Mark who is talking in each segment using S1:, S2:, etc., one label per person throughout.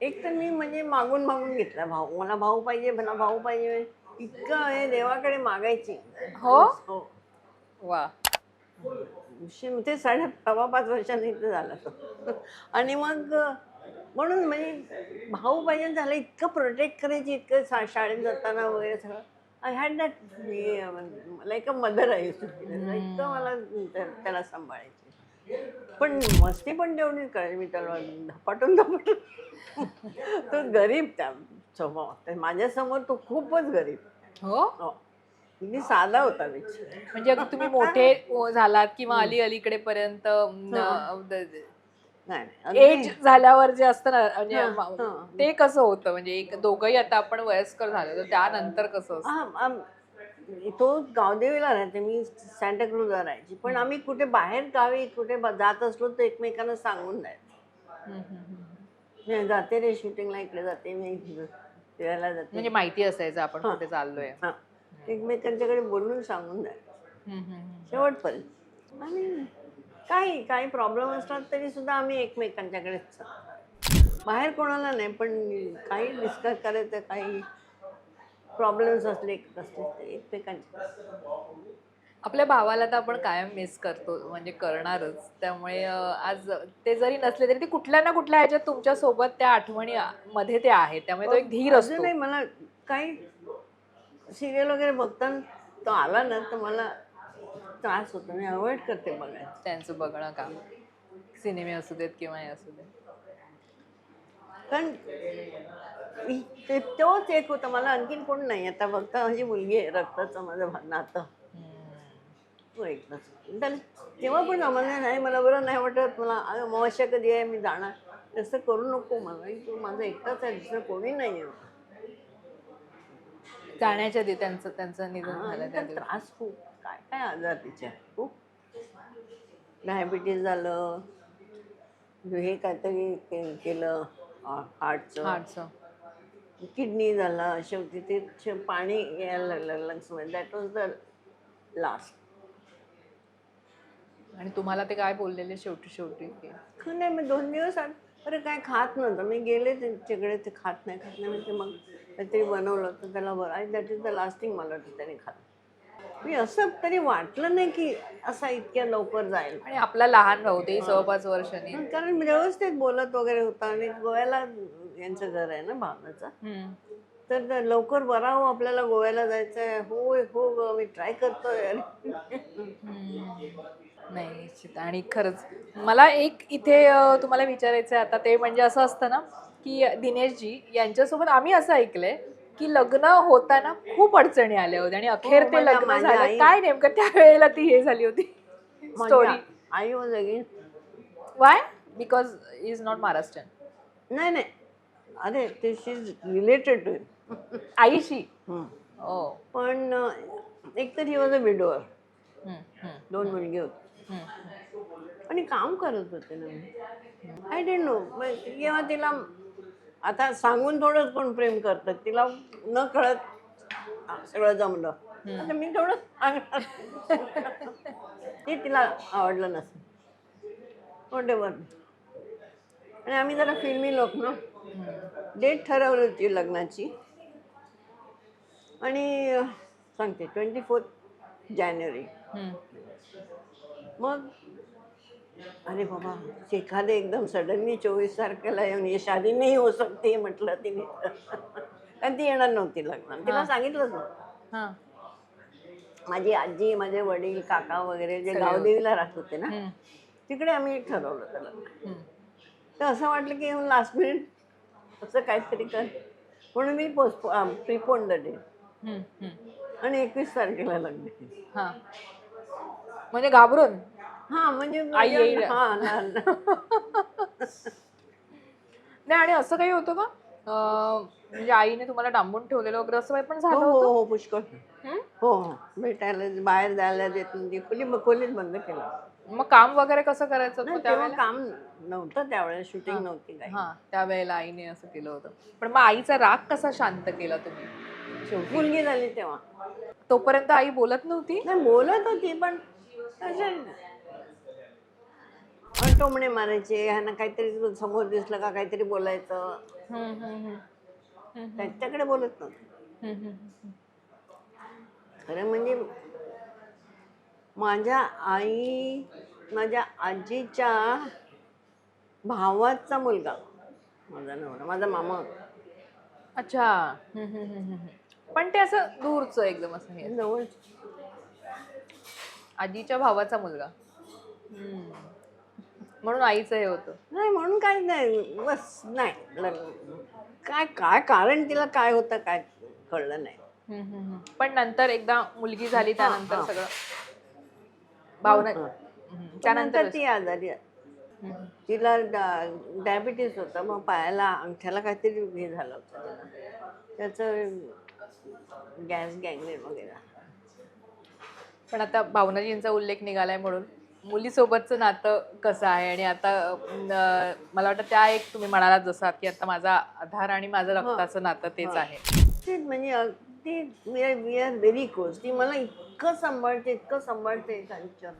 S1: एक तर मी म्हणजे मागून मागून घेतला भाऊ. मला भाऊ पाहिजे मला भाऊ पाहिजे. इतकं हे देवाकडे मागायची.
S2: हो?
S1: हो.
S2: वा.
S1: विषय ते साडे सव्वा पाच वर्षांनी इथं झाला तो. आणि मग म्हणून म्हणजे भाऊ पाहिजे झालं इतकं प्रोटेक्ट करायची इतकं शा शाळेत जाताना वगैरे सगळं. I had that like a mother आहे. इतकं मला त्या- त्याला सांभाळायचे. पण मस्ती पण तेवढीच करायची मी त्याला धपाटून धपाटून. तो गरीब त्या स्वभाव. माझ्यासमोर तो खूपच गरीब.
S2: हो?
S1: हो. मी साधा होता विचार.
S2: म्हणजे अगदी तुम्ही मोठे हो झालात किंवा अली अलीकडे पर्यंत एज झाल्यावर जे असतं ना म्हणजे
S1: हा, हा.
S2: ते कसं होतं? म्हणजे एक दोघंही आता आपण वयस्कर झालो तर त्यानंतर कसं असतं?
S1: तो गावदेवीला राहायचे मी सँटाक्रूजला राहायची पण आम्ही कुठे बाहेर गावी कुठे जात असलो तर एकमेकांना सांगून जायचं जाते रे शूटिंगला इकडे जाते मी फिरायला जाते.
S2: म्हणजे माहिती असायचं आपण. कुठे चाललोय.
S1: हा. एकमेकांच्याकडे बोलून सांगून जायचं. शेवटपर्यंत आणि काही काही प्रॉब्लेम असतात तरी सुद्धा आम्ही एकमेकांच्याकडेच बाहेर कोणाला नाही पण काही डिस्कस करायचं काही प्रॉब्लेम्स असले असले ते एकमेकांच्या
S2: आपल्या भावाला तर आपण कायम मिस करतो म्हणजे करणारच. त्यामुळे आज ते जरी नसले तरी ते कुठल्या ना कुठल्या ह्याच्यात तुमच्यासोबत त्या आठवणी मध्ये ते आहेत त्यामुळे तो एक धीर असतो.
S1: अजूनही मला काही सिरियल वगैरे बघताना तो आला ना तर मला त्रास होतो. मी अवॉइड करते बघायला.
S2: त्यांचं बघणं काम. सिनेमे असू देत किंवा हे असू देत.
S1: कारण ते तोच एक होता. मला आणखीन कोण नाही. आता बघता माझी मुलगी आहे रक्ताचं माझं भा- नातं. तो त्याला तेव्हा पण आम्हाला नाही मला बरं नाही वाटत. मला अगं अमावस्या कधी आहे? मी जाणार. तसं करू नको मला. तो माझा एकटाच आहे दुसरं कोणी नाही आहे.
S2: जाण्याच्या आधी त्यांचं त्यांचं निधन
S1: हा,
S2: झालं त्या
S1: त्याला
S2: दिवशी.
S1: त्रास खूप. काय काय आजार तिच्या? खूप. डायबिटीज झालं. हे काहीतरी के- केलं. हार्टचं.
S2: हार्टचं.
S1: किडनी झाला शेवटी ते पाणी यायला लागलं लंग्समध्ये. दॅट वॉज द लास्ट
S2: आणि तुम्हाला ते काय बोललेले शेवटी शेवटी? की
S1: नाही मग दोन दिवस अरे काय खात नव्हतं. मी गेले त्यांच्याकडे ते खात नाही खात नाही. म्हणजे मग काहीतरी बनवलं तर त्याला बरं आणि दॅट इज द लास्टिंग मला वाटतं त्याने खात. मी असं तरी वाटलं नाही की असा इतक्या लवकर जाईल.
S2: आणि आपला लहान भाऊ ते सहा पाच वर्षांनी.
S1: कारण व्यवस्थित बोलत वगैरे होता आणि गोव्याला यांचं घर आहे ना भावनाचं. तर लवकर बरा हो आपल्याला गोव्याला जायचं आहे होय हो ग मी ट्राय करतोय.
S2: नाही निश्चित. आणि खरंच मला एक इथे तुम्हाला विचारायचं आहे आता ते म्हणजे असं असतं ना की दिनेशजी यांच्यासोबत आम्ही असं ऐकलंय की लग्न होताना खूप अडचणी आल्या होत्या आणि अखेर
S1: हो,
S2: ते
S1: माझ्या-
S2: लग्न झालं. काय नेमकं त्या वेळेला ती हे झाली होती? स्टोरी
S1: माझी आई was again
S2: why because is not Maharashtrian
S1: नाही नाही. अरे दिस इज रिलेटेड टू
S2: आईशी? ओ.
S1: पण अं, एक तर ही वॉज अ विडोअर दोन मुलगी होती. आणि काम करत होते ना मी. आय डेंट नो जेव्हा तिला आता सांगून थोडंच कोण प्रेम करतं तिला न कळत सगळं जमलं. आता मी थोडं सांगणार. ते तिला आवडलं नसेल वॉटेवर आणि आम्ही जरा फिल्मी लोक ना. डेट ठरवली होती लग्नाची. आणि सांगते ट्वेंटी फोर्थ जानेवारी. मग अरे बाबा एखादे एकदम सडनली चोवीस तारखेला येऊन ये शादी नाही हो सकते म्हटलं तिने. कारण ती येणार नव्हती लग्न तिला सांगितलंच नव्हतं
S2: हा.
S1: माझी आजी माझे वडील काका वगैरे जे गावदेवीला राहत होते ना तिकडे आम्ही ठरवलं त्याला. तर असं वाटलं की येऊन लास्ट मिनिट असं काहीतरी कर म्हणून मी पोस्ट प्रिपोन द डे. आणि एकवीस तारखेला लग्न.
S2: हा म्हणजे घाबरून
S1: हा म्हणजे
S2: आई येईल.
S1: हा ना-.
S2: नाही आणि असं काही होतं का अं, म्हणजे आईने तुम्हाला डांबून ठेवलेलं वगैरे असं काही पण
S1: हो
S2: झालं
S1: हो
S2: होतं
S1: हो पुष्कळ? हो हो भेटायला बाहेर जायला देत नव्हती खोली खोलीत बंद केलं
S2: मग काम वगैरे कसं करायचं
S1: नाही
S2: होतं
S1: तेव्हा
S2: त्यावेळेला?
S1: काम नव्हतं त्यावेळेस शूटिंग नव्हती काही.
S2: हा त्यावेळेला आईने असं केलं होतं. पण मग आईचा राग कसा शांत केला तुम्ही शेवटी?
S1: मुलगी झाली तेव्हा.
S2: तोपर्यंत आई बोलत नव्हती?
S1: नाही बोलत होती पण टोमणे मारायचे ह्यांना काहीतरी समोर दिसलं का काहीतरी बोलायचं.
S2: हम्म, हम्म, हम्म. हम्म,
S1: त्यांच्याकडे बोलत नव्हतं.
S2: हम्म, हम्म.
S1: खरं म्हणजे माझ्या आई माझ्या आजीच्या भावाचा मुलगा माझा नवरा माझा मामा होता.
S2: अच्छा हम्म, हम्म, हम्म, हम्म. पण ते असं दूरचं एकदम असं हे
S1: जवळ
S2: आजीच्या भावाचा मुलगा हम्म. म्हणून आईचं हे होतं
S1: नाही म्हणून काय नाही बस नाही लग्न काय काय कारण तिला काय होतं काय कळलं नाही
S2: हम्म, हम्म, हम्म. पण नंतर एकदा मुलगी झाली त्यानंतर
S1: हा.
S2: सगळं भावना.
S1: त्यानंतर
S2: त्यानंतर
S1: ती आजारी आहे.
S2: हम्म.
S1: तिला डायबिटीस होता मग पायाला अंगठ्याला काहीतरी हे झालं होतं तिला. त्याचं गॅस गँगरेन वगैरे
S2: पण आता भावनाजींचा उल्लेख निघालाय म्हणून मुलीसोबतचं नातं कसं आहे आणि आता अं, मला वाटतं त्या एक तुम्ही म्हणालात जसं की आता माझा आधार आणि माझं रक्ताचं नातं तेच. आहे
S1: म्हणजे अगदी we are we are very close ती मला इतकं सांभाळते इतकं सांभाळते त्यांच्या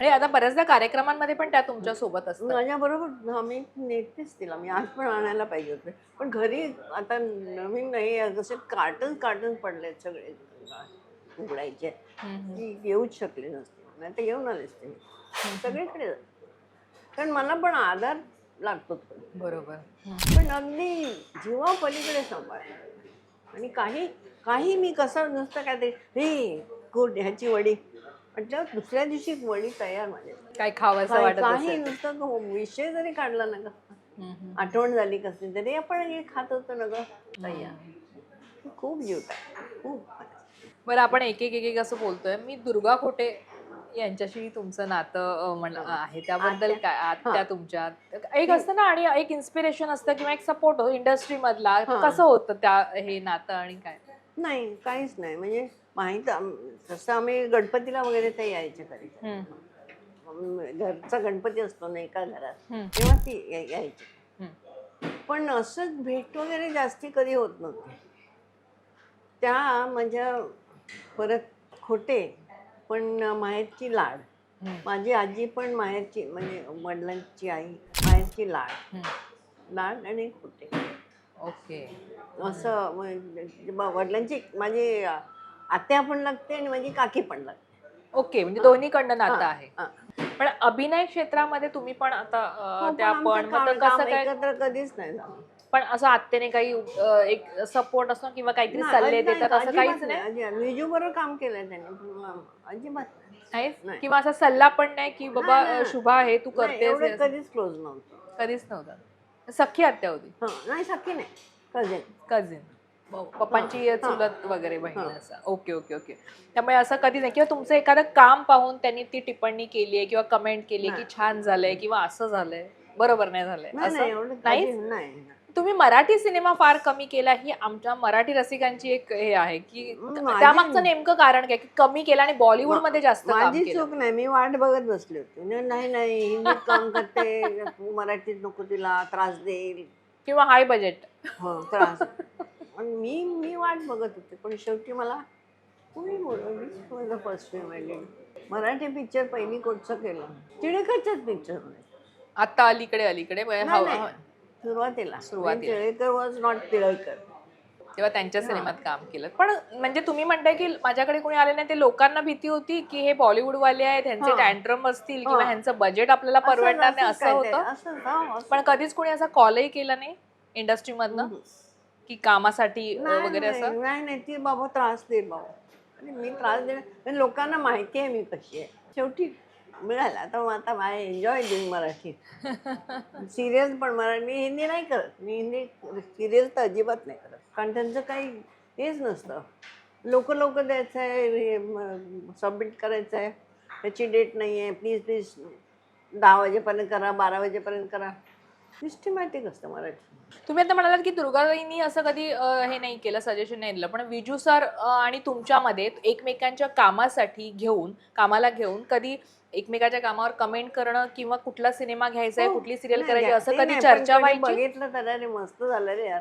S2: आणि आता बऱ्याचदा कार्यक्रमांमध्ये पण त्या तुमच्यासोबत असतात.
S1: माझ्या बरोबर आम्ही नेतेच तिला. मी आज पण आणायला पाहिजे होते. पण घरी आता नवीन नाही जसे कार्टन कार्टन पडले सगळे. उघडायचे. ती येऊच शकली नसते. नाही तर येऊन आले असते मी. सगळीकडे. कारण मला पण आधार लागतो
S2: बरोबर.
S1: पण अगदी जीवा पलीकडे सांभाळ आणि काही काही मी कसं नुसतं काय ते हे गुड ह्याची वडी. म्हटलं दुसऱ्या दिवशी वडी तयार माझ्या
S2: काय खावं असं
S1: काही
S2: वाटत
S1: काही
S2: असेल.
S1: नुसतं तो विषय जरी काढला ना
S2: हम्म.
S1: आठवण झाली कसली तरी आपण हे खात होतो ना ग. तयार. खूप जीवत खूप
S2: बरं आपण एक एक एक एक असं बोलतोय. मी दुर्गा खोटे यांच्याशी तुमचं नातं अं, म्हण आहे. त्याबद्दल
S1: आत्या.
S2: काय? आत्या तुमच्या. एक असतं ना आणि एक इन्स्पिरेशन असतं किंवा एक सपोर्ट इंडस्ट्री मधला.
S1: हा.
S2: कसं होतं त्या हे नातं आणि काय?
S1: नाही काहीच नाही. म्हणजे माहीत तसं आम्ही गणपतीला वगैरे ते यायचे
S2: हम्म,
S1: घरचा गणपती असतो ना एका घरात तेव्हा ती यायची. पण असंच भेट वगैरे जास्ती कधी होत नव्हती. त्या माझ्या परत खोटे पण माहेरची लाड. माझी आजी पण माहेरची म्हणजे वडिलांची आई माहेरची लाड. लाड आणि खोटे.
S2: ओके
S1: असं म्हणजे ब- वडिलांची माझी आत्या पण लागते आणि माझी काकी पण लागते
S2: ओके म्हणजे दोन्हीकडनं नातं
S1: हा,
S2: आहे
S1: हा.
S2: पण अभिनय क्षेत्रामध्ये तुम्ही पण आता अं,
S1: हो, पण
S2: त्या
S1: आमचं
S2: पण मग
S1: काम-
S2: तर
S1: काम
S2: कसं काय
S1: एकत्र कधीच नाही झालं
S2: पण असं आत्याने काही अं, एक सपोर्ट असतो किंवा काहीतरी
S1: नाही,
S2: सल्ले
S1: नाही,
S2: देतात असं
S1: अजिबात
S2: काहीच नाही
S1: अजिबात. विजू बरोबर काम केलंय त्यांनी पण अजिबात नाही.
S2: नाहीच?
S1: नाही.
S2: किंवा असा सल्ला पण नाही की बाबा
S1: नाही, नाही.
S2: अं, शुभा आहे तू
S1: नाही,
S2: करतेस
S1: एवढं
S2: हे असं.
S1: कधीच क्लोज नव्हतं
S2: कधीच नव्हता सख्खी आत्या होती
S1: हं, नाही सख्खी नाही. कझिन
S2: कझिन पप्पांची. चुलत वगैरे बहीण
S1: हा.
S2: असं. ओके ओके ओके त्यामुळे असं कधी नाही. किंवा तुमचं एखादं काम पाहून त्यांनी ती टिप्पणी केली आहे किंवा कमेंट केली आहे की. छान झालंय किंवा असं झालंय. बरोबर नाही झालंय.
S1: नाही नाही
S2: असं?
S1: एवढं
S2: नाहीच?
S1: कधी- नाही.
S2: तुम्ही मराठी सिनेमा फार कमी केला ही आमच्या मराठी रसिकांची एक हे आहे की
S1: माझी-
S2: त्यामागचं नेमकं कारण काय? की कमी केलं आणि बॉलिवूडमध्ये जास्त काम
S1: माझी
S2: केलं.
S1: चूक नाही मी वाट बघत बसली होती. न- नाही नाही हिंदीत काम करते मराठीत नको तिला त्रास देईल.
S2: किंवा हाय बजेट
S1: हो त्रास. आणि मी मी वाट बघत होते. पण शेवटी मला कोणी बोलवली first time I Marathi picture पहिली कोणचं केलं? टिळकरच्याच पिक्चर
S2: आता अलीकडे अलीकडे म्हणजे
S1: नाही,
S2: हव-
S1: नाही. सुरुवातीला.
S2: सुरुवातीला.
S1: टिळकर वॉज नॉट टिळकर
S2: तेव्हा त्यांच्या सिनेमात काम केलं. पण म्हणजे तुम्ही म्हणताय की माझ्याकडे कोणी आले नाही ते लोकांना भीती होती की हे बॉलिवूड वाले आहेत ह्यांचे
S1: हा.
S2: टँट्रम असतील किंवा
S1: हा.
S2: ह्यांचं बजेट आपल्याला परवडणार नाही असं होतं. पण कधीच कोणी असा कॉलही केला नाही इंडस्ट्री मधनं? की कामासाठी वगैरे असं?
S1: नाही नाही ती बाबा त्रास देईल बाबा. आणि मी त्रास देणार पण लोकांना माहिती आहे मी कशी आहे. शेवटी मिळाला तर मग आता my enjoy doing Marathi. Serial पण मराठी मी हिंदी नाही करत. मी हिंदी सिरियल तर अजिबात नाही करत. कारण त्यांचं काही हेच नसतं. लोक लोक द्यायचं आहे सबमिट करायचं आहे त्याची डेट नाही आहे प्लीज प्लीज दहा वाजेपर्यंत करा बारा वाजेपर्यंत करा. सिस्टमॅटिक असतं मराठी
S2: तुम्ही आता म्हणालात की दुर्गाबाईंनी असं कधी अं, हे नाही केलं सजेशन नाही दिलं पण विजू सर आणि तुमच्यामध्ये एकमेकांच्या कामासाठी घेऊन कामाला घेऊन कधी एकमेकाच्या कामावर कमेंट करणं किंवा कुठला सिनेमा घ्यायचा आहे
S1: हो.
S2: कुठली सिरियल
S1: नाही,
S2: करायची असं कधी
S1: नाही,
S2: चर्चा व्हायची
S1: बघितलं तर अरे मस्त झालं रे यार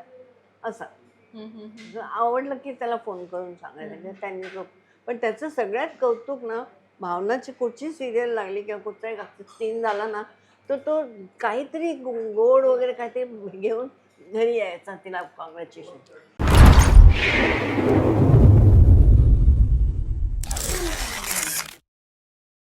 S1: असं
S2: हम्म, हम्म, हम्म.
S1: जर आवडलं की त्याला फोन करून सांगायचं की त्यांनी तो पण त्याचं सगळ्यात कौतुक ना भावनाची कुठची सिरियल लागली किंवा कुठचा एक सीन झाला ना तर तो काहीतरी गोड वगैरे काहीतरी घेऊन घरी यायचा तिला काँग्रॅच्युलेशन